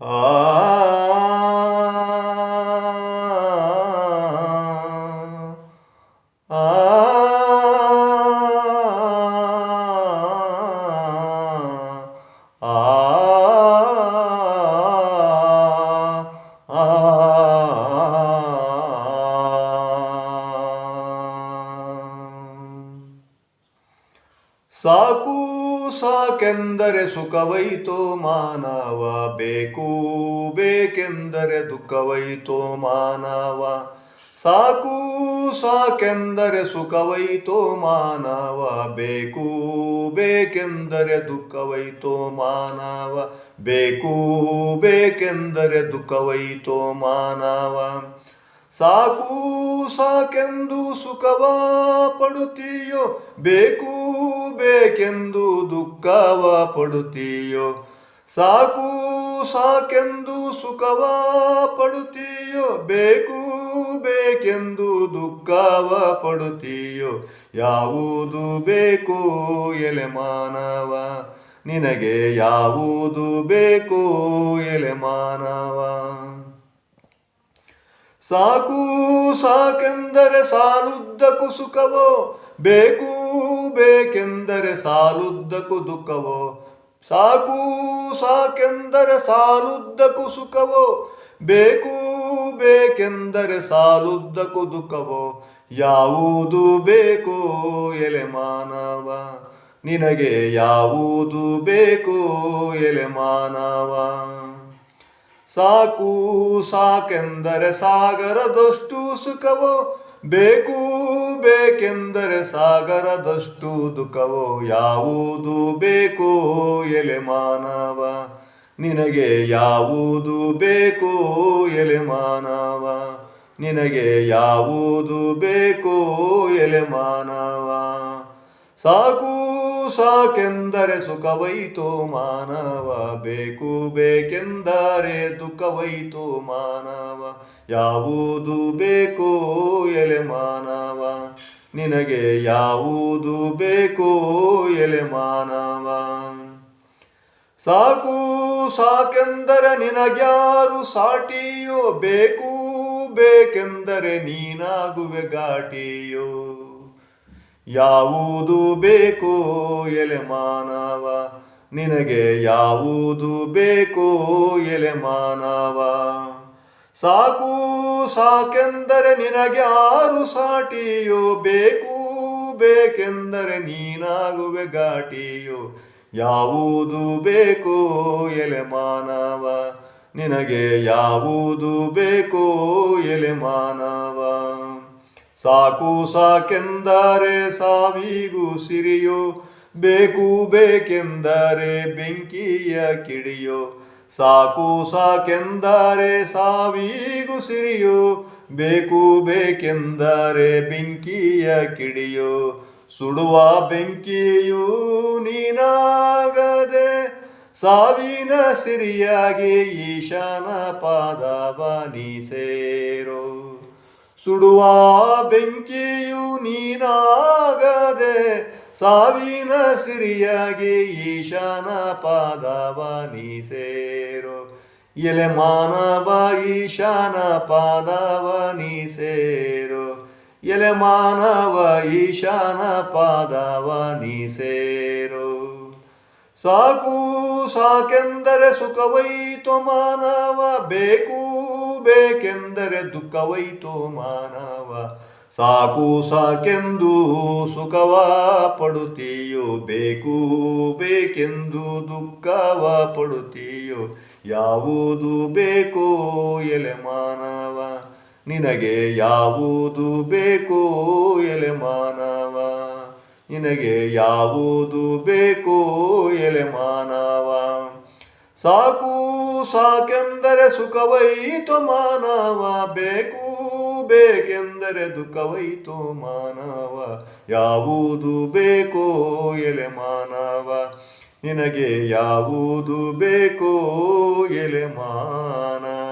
Ah. ಸಾಕು ಸಾಕೆಂದರೆ ಸುಖವೈತೋ ಮಾನವ, ಬೇಕು ಬೇಕೆಂದರೆ ದುಃಖವೈತೋ ಮಾನವ. ಸಾಕು ಸಾಕೆಂದರೆ ಸುಖವೈತೋ ಮಾನವ, ಬೇಕು ಬೇಕೆಂದರೆ ದುಃಖವೈತೋ ಮಾನವ. ಬೇಕು ಬೇಕೆಂದರೆ ದುಃಖವೈತೋ ಮಾನವ. ಸಾಕು ಸಾಕೆಂದು ಸುಖವ ಪಡುತ್ತೀಯೋ? ಬೇಕು ಬೇಕೆಂದು ದುಃಖವ ಪಡುತ್ತೀಯೋ? ಸಾಕು ಸಾಕೆಂದು ಸುಖವ ಪಡುತ್ತೀಯೋ? ಬೇಕು ಬೇಕೆಂದು ದುಃಖವ ಪಡುತ್ತೀಯೋ? ಯಾವುದು ಬೇಕು ಎಲೆ ಮಾನವ ನಿನಗೆ ಯಾವುದು ಬೇಕು ಎಲೆ ಮಾನವ ಸಾಕು ಸಾಕೆಂದರೆ ಸಾಲುದ್ದಕ್ಕೂ ಸುಖವೋ ಬೇಕು ಬೇಕೆಂದರೆ ಸಾಲುದ್ದಕ್ಕೂ ದುಃಖವೋ ಸಾಕು ಸಾಕೆಂದರೆ ಸಾಲುದ್ದಕ್ಕೂ ಸುಖವೋ ಬೇಕು ಬೇಕೆಂದರೆ ಸಾಲುದ್ದಕ್ಕೂ ದುಃಖವೋ ಯಾವುದು ಬೇಕೋ ಎಲೆ ಮಾನವ ನಿನಗೆ ಯಾವುದು ಬೇಕೋ ಎಲೆ ಮಾನವ ಸಾಕು ಸಾಕೆಂದರೆ ಸಾಗರದಷ್ಟು ಸುಖವೋ? ಬೇಕು ಬೇಕೆಂದರೆ ಸಾಗರದಷ್ಟು ದುಃಖವೋ? ಯಾವುದು ಬೇಕೋ ಎಲೆ ಮಾನವ? ನಿನಗೆ ಯಾವುದು ಬೇಕೋ ಎಲೆ ಮಾನವ? ನಿನಗೆ ಯಾವುದು ಬೇಕೋ ಎಲೆ ಮಾನವ? ಸಾಕು ಸಾಕೆಂದರೆ ಸುಖವೈತೋ ಮಾನವ, ಬೇಕು ಬೇಕೆಂದರೆ ದುಃಖವೈತು ಮಾನವ. ಯಾವುದು ಬೇಕೋ ಎಲೆ ಮಾನವ, ನಿನಗೆ ಯಾವುದು ಬೇಕೋ ಎಲೆ ಮಾನವ. ಸಾಕು ಸಾಕೆಂದರೆ ನಿನಗ್ಯಾರು ಸಾಟಿಯೋ, ಬೇಕು ಬೇಕೆಂದರೆ ನೀನಾಗುವೆ ಘಾಟಿಯೋ. ಯಾವುದು ಬೇಕೋ ಎಲೆ ಮಾನವ ನಿನಗೆ ಯಾವುದು ಬೇಕೋ ಎಲೆ ಮಾನವ ಸಾಕು ಸಾಕೆಂದರೆ ನಿನಗೆ ಆರು ಸಾಟಿಯೋ, ಬೇಕು ಬೇಕೆಂದರೆ ನೀನಾಗುವೆ ಘಾಟಿಯೋ. ಯಾವುದು ಬೇಕೋ ಎಲೆ ಮಾನವ ನಿನಗೆ ಯಾವುದು ಬೇಕೋ ಎಲೆ ಮಾನವ ಸಾಕು ಸಾಕೆಂದರೆ ಸಾವಿಗೂ ಸಿರಿಯೋ, ಬೇಕು ಬೇಕೆಂದರೆ ಬೆಂಕಿಯ ಕಿಡಿಯೋ. ಸಾಕು ಸಾಕೆಂದರೆ ಸಾವಿಗೂ ಸಿರಿಯೋ, ಬೇಕು ಬೇಕೆಂದರೆ ಬೆಂಕಿಯ ಕಿಡಿಯೋ. ಸುಡುವ ಬೆಂಕಿಯು ನೀನಾಗದೆ, ಸಾವಿನ ಸಿರಿಯಾಗಿ ಈಶಾನ ಪಾದವ ನೀ ಸೇರೋ. ಸುಡುವ ಬೆಂಕಿಯು ನೀನಾಗದೆ ಸಾವಿನ ಸಿರಿಯಾಗಿ ಈಶಾನ ಪಾದವ ನೀ ಸೇರು. ಎಲೆ ಮಾನವ ಈಶಾನ ಪಾದವ ನೀ ಸೇರು. ಎಲೆ ಮಾನವ ಈಶಾನ ಪಾದವ ನೀ ಸೇರೋ. ಸಾಕು ಸಾಕೆಂದರೆ ಸುಖವೈತೋ ಮಾನವ, ಬೇಕು ಬೇಕೆಂದರೆ ದುಃಖವೈತೋ ಮಾನವ. ಸಾಕು ಸಾಕೆಂದು ಸುಖವ ಪಡುತ್ತೀಯೋ, ಬೇಕು ಬೇಕೆಂದು ದುಃಖವ ಪಡುತ್ತೀಯೋ, ಯಾವುದು ಬೇಕೋ ಎಲೆ ಮಾನವ. ನಿನಗೆ ಯಾವುದು ಬೇಕೋ ಎಲೆ ಮಾನವ. ನಿನಗೆ ಯಾವುದು ಬೇಕೋ ಎಲೆ ಮಾನವ? ಸಾಕು ಸಾಕೆಂದರೆ ಸುಖವೈತು ಮಾನವ, ಬೇಕು ಬೇಕೆಂದರೆ ದುಃಖವೈತು ಮಾನವ. ಯಾವುದು ಬೇಕೋ ಎಲೆ ಮಾನವ? ನಿನಗೆ ಯಾವುದು ಬೇಕೋ ಎಲೆ ಮಾನವ?